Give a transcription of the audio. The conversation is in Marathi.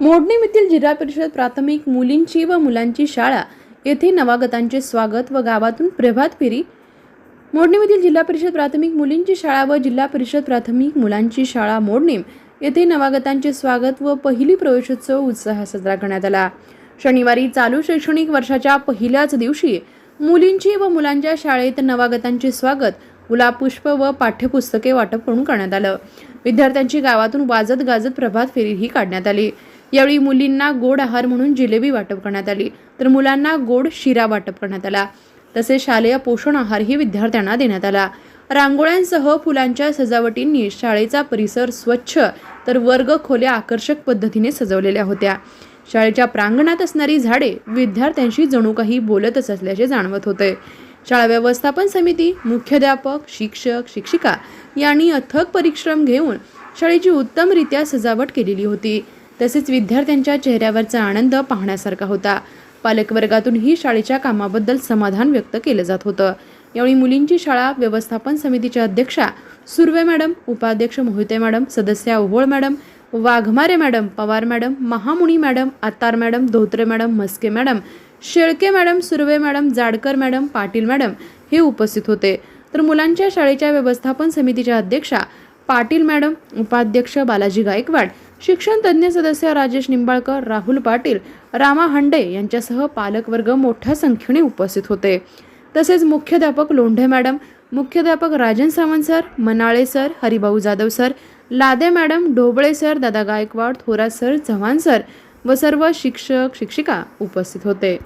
मोडणीम येथील जिल्हा परिषद प्राथमिक मुलींची व मुलांची शाळा येथे नवागतांचे स्वागत व गावातून प्रभात फेरी. मोडणीमधील जिल्हा परिषद प्राथमिक मुलींची शाळा व जिल्हा परिषद प्राथमिक मुलांची शाळा मोडणीम येथे नवागतांचे स्वागत व पहिली प्रवेशोत्सव उत्साह साजरा करण्यात आला. शनिवारी चालू शैक्षणिक वर्षाच्या पहिल्याच दिवशी मुलींची व मुलांच्या शाळेत नवागतांचे स्वागत गुलाबपुष्प व पाठ्यपुस्तके वाटप करून करण्यात आलं. विद्यार्थ्यांची गावातून वाजत गाजत प्रभात फेरीही काढण्यात आली. यावेळी मुलींना गोड आहार म्हणून जिलेबी वाटप करण्यात आली. तर मुलांना गोड शिरा वाटप करण्यात आला. तसेच शालेय पोषण आहारही विद्यार्थ्यांना देण्यात आला. रांगोळ्यांसह फुलांच्या सजावटींनी शाळेचा परिसर स्वच्छ तर वर्ग खोल्या आकर्षक पद्धतीने सजवलेल्या होत्या. शाळेच्या प्रांगणात असणारी झाडे विद्यार्थ्यांशी जणू काही बोलतच असल्याचे जाणवत होते. शाळा व्यवस्थापन समिती मुख्याध्यापक शिक्षक शिक्षिका यांनी अथक परिश्रम घेऊन शाळेची उत्तमरित्या सजावट केलेली होती. तसेच विद्यार्थ्यांच्या चेहऱ्यावरचा आनंद पाहण्यासारखा होता. पालकवर्गातूनही शाळेच्या कामाबद्दल समाधान व्यक्त केलं जात होतं. यावेळी मुलींची शाळा व्यवस्थापन समितीच्या अध्यक्षा सुर्वे मॅडम उपाध्यक्ष मोहिते मॅडम सदस्या Ohol madam Waghmare madam Pawar madam Mahamuni madam Atar madam Dhotre madam Mhaske madam Shelke madam Surve madam Jadkar madam Patil madam हे उपस्थित होते. तर मुलांच्या शाळेच्या व्यवस्थापन समितीच्या अध्यक्षा पाटील मॅडम उपाध्यक्ष बालाजी गायकवाड शिक्षण तज्ज्ञ सदस्य राजेश निंबाळकर राहुल पाटील रामा हंडे यांच्यासह पालकवर्ग मोठ्या संख्येने उपस्थित होते. तसेच मुख्याध्यापक लोंढे मॅडम मुख्याध्यापक Rajan Sawant sir Manale sir Haribhau Jadhav sir Lade madam Dhoble sir Dada Gaikwad Thorat sir Chavan sir व सर्व शिक्षक शिक्षिका उपस्थित होते.